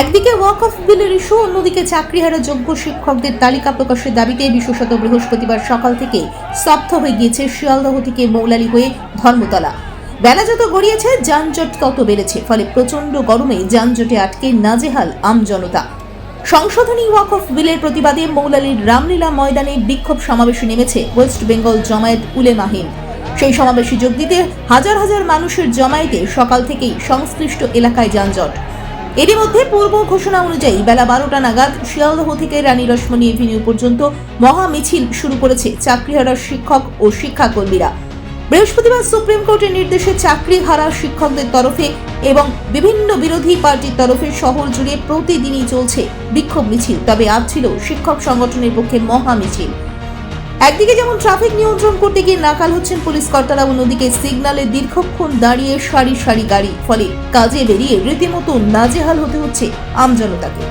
একদিকে walk of বিলের issue অন্যদিকে চাকরিহারা যোগ্য শিক্ষকদের তালিকা প্রকাশের দাবিতে বিশেষত বৃহস্পতিবার সকাল থেকে স্তব্ধ হয়ে গিয়েছে শিয়ালদহ থেকে মৌলালি হয়ে ধর্মতলা। বেলা যত গড়িয়েছে, যানজট তত বেড়েছে, ফলে প্রচণ্ড গরমে যানজটে আটকে নাজেহাল আমজনতা সংশোধনী ওয়াক অফ বিলের প্রতিবাদে মৌলালির রামলীলা ময়দানে বিক্ষোভ সমাবেশে নেমেছে ওয়েস্ট বেঙ্গল জমায়েত উলেমাহিন। সেই সমাবেশে যোগ দিতে হাজার হাজার মানুষের জমায়েতে সকাল থেকেই সংশ্লিষ্ট এলাকায় যানজট। এরই মধ্যে পূর্ব ঘোষণা অনুযায়ী বেলা বারোটা নাগাদ শিয়ালদহ থেকে রানী রসমণি এভিনিউ পর্যন্ত মহা মিছিল শুরু করেছে চাকরিহারা শিক্ষক ও শিক্ষাকর্মীরা। বৃহস্পতিবার সুপ্রিম কোর্টের নির্দেশে চাকরি হারা শিক্ষকদের তরফে এবং বিভিন্ন বিরোধী পার্টির তরফে শহর জুড়ে প্রতিদিনই চলছে বিক্ষোভ মিছিল, তবে আজ ছিল শিক্ষক সংগঠনের পক্ষে মহা মিছিল। একদিকে যেমন ট্রাফিক নিয়ন্ত্রণ করতে গিয়ে নাকাল হচ্ছেন পুলিশ কর্তারা অন্যদিকে সিগনালে দীর্ঘক্ষণ দাঁড়িয়ে সারি সারি গাড়ি। ফলে কাজে বেরিয়ে রীতিমতো নাজেহাল হতে হচ্ছে আমজনতাকে।